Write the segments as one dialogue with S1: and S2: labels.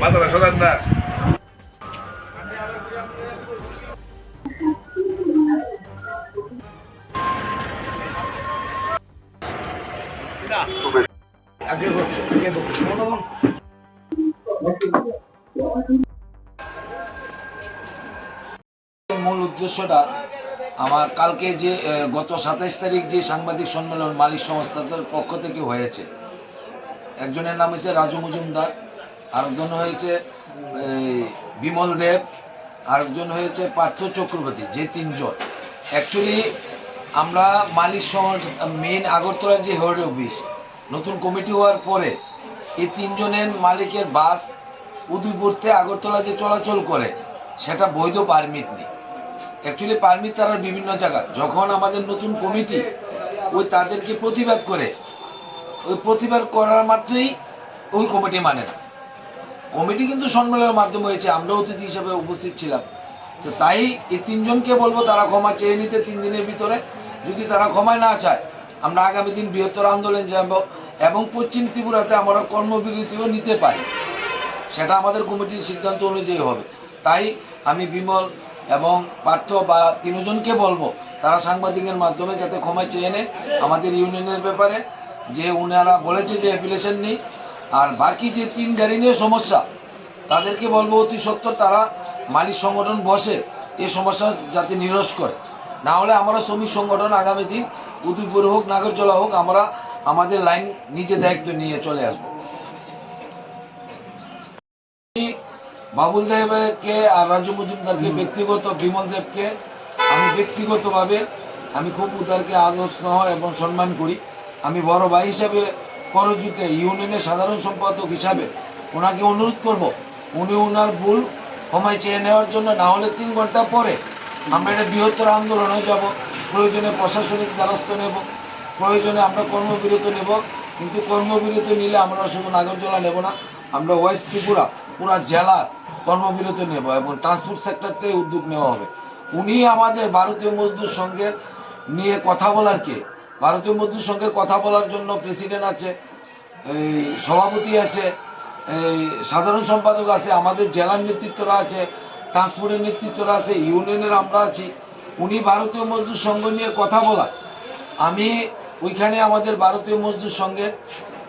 S1: মাথাটা সরান না
S2: মূল উদ্দেশ্যটা আমার কালকে যে গত সাতাইশ তারিখ যে সাংবাদিক সম্মেলন মালিক সংস্থাদের পক্ষ থেকে হয়েছে। একজনের নাম হয়েছে রাজু মজুমদার। আরেকজন হয়েছে বিমল দেব, আরেকজন হয়েছে পার্থ চক্রবর্তী, যে তিনজন। অ্যাকচুয়ালি আমরা মালিক শহর মেন আগরতলার যে হেড অফিস নতুন কমিটি হওয়ার পরে এই তিনজনের মালিকের বাস উদয়পুরতে আগরতলা যে চলাচল করে, সেটা বৈধ পারমিট নেই। অ্যাকচুয়ালি পারমিট তারা বিভিন্ন জায়গা যখন আমাদের নতুন কমিটি ওই তাদেরকে প্রতিবাদ করে, ওই প্রতিবাদ করার মাত্রই ওই কমিটি মানে না। কমিটি কিন্তু সম্মেলনের মাধ্যমে হয়েছে আমরা অতিথি হিসেবে উপস্থিত ছিলাম। তো তাই এই তিনজনকে বলব, তারা ক্ষমা চেয়ে নিতে তিন দিনের ভিতরে। যদি তারা ক্ষমায় না চায়, আমরা আগামী দিন বৃহত্তর আন্দোলন যাব এবং পশ্চিম ত্রিপুরাতে আমরা কর্মবিরতিও নিতে পারি। সেটা আমাদের কমিটির সিদ্ধান্ত অনুযায়ী হবে। তাই আমি বিমল এবং পার্থ বা তিনজনকে বলব, তারা সাংবাদিকের মাধ্যমে যাতে ক্ষমা চেয়ে নেয় আমাদের ইউনিয়নের ব্যাপারে। যে উনারা বলেছে যে অ্যাপ্লিকেশন নেই আর বাকি যে তিন গাড়ি নিয়ে সমস্যা, তাদেরকে বলব অতি সত্তর তারা মালিক সংগঠন বসে এ সমস্যা যাতে নিরস করে। না হলে আমরা শ্রমিক সংগঠন আগামী দিন উদয়পুর হোক নাগরজলা হোক, আমরা আমাদের লাইন নিজে দায়িত্ব নিয়ে চলে আসব। বাবুল দেবকে আর রাজু মজুমদারকে ব্যক্তিগত, বিমল দেবকে আমি ব্যক্তিগতভাবে আমি খুব উদারকে আদর্শ এবং সম্মান করি। আমি বড় ভাই হিসাবে করজুতে ইউনিয়নের সাধারণ সম্পাদক হিসাবে ওনাকে অনুরোধ করব, উনি ওনার ভুল ক্ষমায় চেয়ে নেওয়ার জন্য না হলে তিন ঘণ্টা পরে আমরা এটা বৃহত্তর আন্দোলনে যাব। প্রয়োজনে প্রশাসনিক দ্বারস্থ নেব, প্রয়োজনে আমরা কর্মবিরতি নেব, কিন্তু কর্মবিরতি নিলে আমরা শুধু নাগরজলা নেব না, আমরা ওয়েস্ট ত্রিপুরা পুরা জেলার কর্মবিরতি নেব এবং ট্রান্সপোর্ট সেক্টর থেকে উদ্যোগ নেওয়া হবে। উনি আমাদের ভারতীয় মজদুর সংঘের নিয়ে কথা বলার কে ভারতীয় মজদুর সংঘের কথা বলার জন্য প্রেসিডেন্ট আছে সভাপতি আছে সাধারণ সম্পাদক আছে, আমাদের জেলার নেতৃত্বরা আছে ট্রান্সপোর্টের নেতৃত্বরা আছে, ইউনিয়নের আমরা আছি। উনি ভারতীয় মজদুর সংঘ নিয়ে কথা বলার আমি ওইখানে আমাদের ভারতীয় মজদুর সংঘের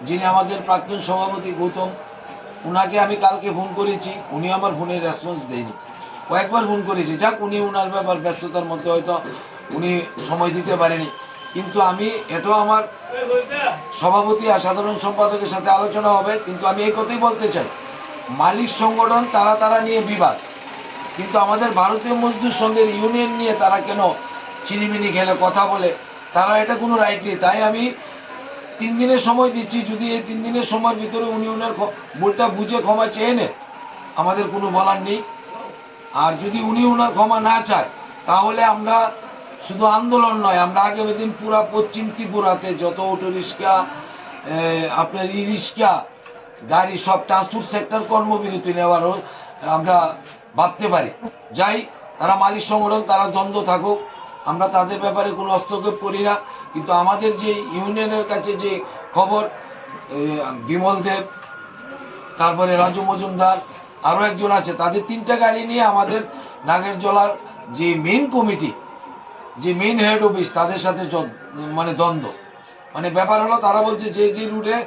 S2: যিনি আমাদের প্রাক্তন সভাপতি গৌতম, উনাকে আমি কালকে ফোন করেছি, উনি আমার ফোনের রেসপন্স দেয়নি। কয়েকবার ফোন করেছি, যাক উনি উনার ব্যাপার ব্যস্ততার মধ্যে হয়তো উনি সময় দিতে পারেনি। কিন্তু আমি, এটাও আমার সভাপতি আর সাধারণ সম্পাদকের সাথে আলোচনা হবে, কিন্তু আমি এই কথাই বলতে চাই। মালিক সংগঠন তারা তারা নিয়ে বিবাদ, কিন্তু আমাদের ভারতীয় মজদুর সংঘের ইউনিয়ন নিয়ে তারা কেন চিনিমিনি খেলে, কথা বলে? তারা এটা কোনো রাইট নেই। তাই আমি তিন দিনের সময় দিচ্ছি, যদি এই তিন দিনের সময়ের ভিতরে উনি ওনার ভুলটা বুঝে ক্ষমা চেয়ে নেয়, আমাদের কোনো বলার নেই। আর যদি উনি ওনার ক্ষমা না চায়, তাহলে আমরা শুধু আন্দোলন নয়, আমরা আগামী দিন পুরা পশ্চিম ত্রিপুরাতে যত অটো রিক্সা আপনার ই রিক্সা, গাড়ি সব ট্রান্সপোর্ট সেক্টর কর্মবিরতি নেওয়ারও আমরা ভাবতে পারি। যাই, তারা মালিক সংগঠন, তারা দ্বন্দ্ব থাকুক, আমরা তাদের ব্যাপারে কোনো হস্তক্ষেপ করি না। কিন্তু আমাদের যে ইউনিয়নের কাছে যে খবর বিমল দেব, তারপরে রাজু মজুমদার, আরও একজন আছে, তাদের তিনটা গাড়ি নিয়ে আমাদের নাগেরজলার যে মেন কমিটি যে মেন হেড অফিস তাদের সাথে মানে দ্বন্দ্ব। মানে ব্যাপার হলো, তারা বলছে যে যে রুটে,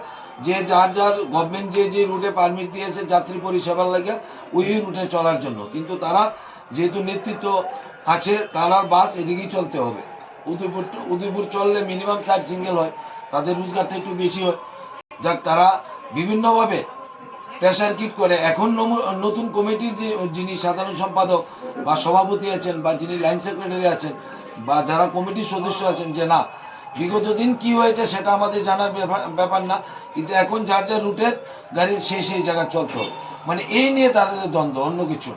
S2: যে যার যার গভর্নমেন্ট যে যে রুটে পারমিট দিয়েছে যাত্রী পরিষেবার লাগে, ওই রুটে চলার জন্য। কিন্তু তারা যেহেতু নেতৃত্ব আছে তারার বাস এদিকেই চলতে হবে। উদয়পুর উদয়পুর চললে মিনিমাম চার সিঙ্গেল হয়, তাদের রোজগারটা একটু বেশি হয়। যাক, তারা বিভিন্নভাবে প্রেশার কিট করে। এখন নতুন কমিটির যে যিনি সাধারণ সম্পাদক বা সভাপতি আছেন বা যিনি লাইন সেক্রেটারি আছেন বা যারা কমিটির সদস্য আছেন যে না, বিগত দিন কি হয়েছে সেটা আমাদের জানার ব্যাপার- না, কিন্তু এখন যার যার রুটের গাড়ি সেই সেই জায়গায় চলতে হবে। মানে এই নিয়ে তাদের দ্বন্দ্ব, অন্য কিছু